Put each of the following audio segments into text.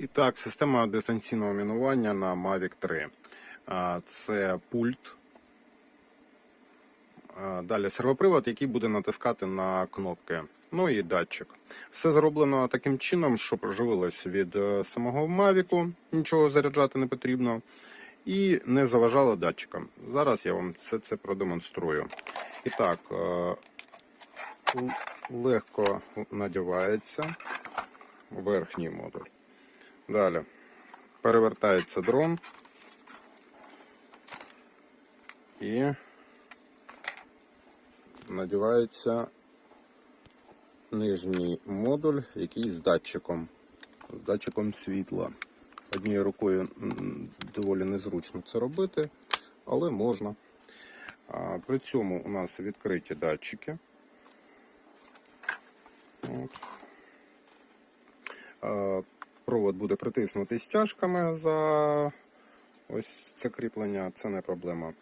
І так, система дистанційного мінування на Mavic 3. Це пульт. Далі сервопривод, який буде натискати на кнопки. Ну і датчик. Все зроблено таким чином, щоб живилось від е, самого Mavic, нічого заряджати не потрібно. І не заважало датчикам. Зараз я вам все це продемонструю. І так, е, легко надівається верхній модуль. Далі перевертається дрон і надівається нижній модуль, який з датчиком, з датчиком світла. Однією рукою доволі незручно це робити, але можна. При цьому у нас відкриті датчики. От. Провод буде притиснутий стяжками за ось це кріплення, це не проблема.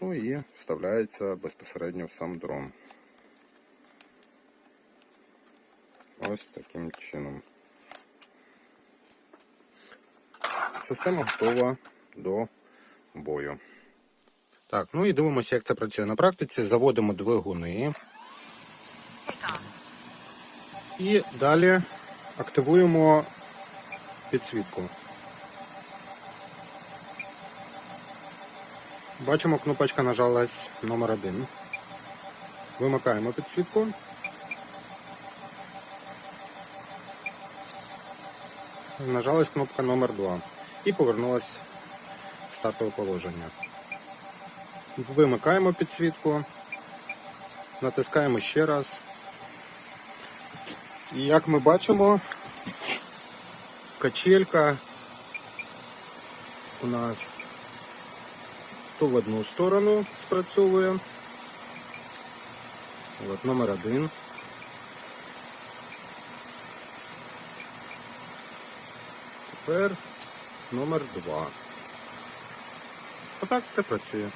Ну і вставляється безпосередньо в сам дрон. Ось таким чином. Система готова до бою. Так, ну і дивимося, як це працює на практиці. Заводимо двигуни. І далі активуємо підсвітку. Бачимо, кнопочка нажалась номер один. Вимикаємо підсвітку. Нажалась кнопка номер 2 і повернулась в стартове положення. Вимикаємо підсвітку, натискаємо ще раз. І як ми бачимо, качелька у нас то в одну сторону спрацьовує. От номер один. Тепер номер два. Отак це працює.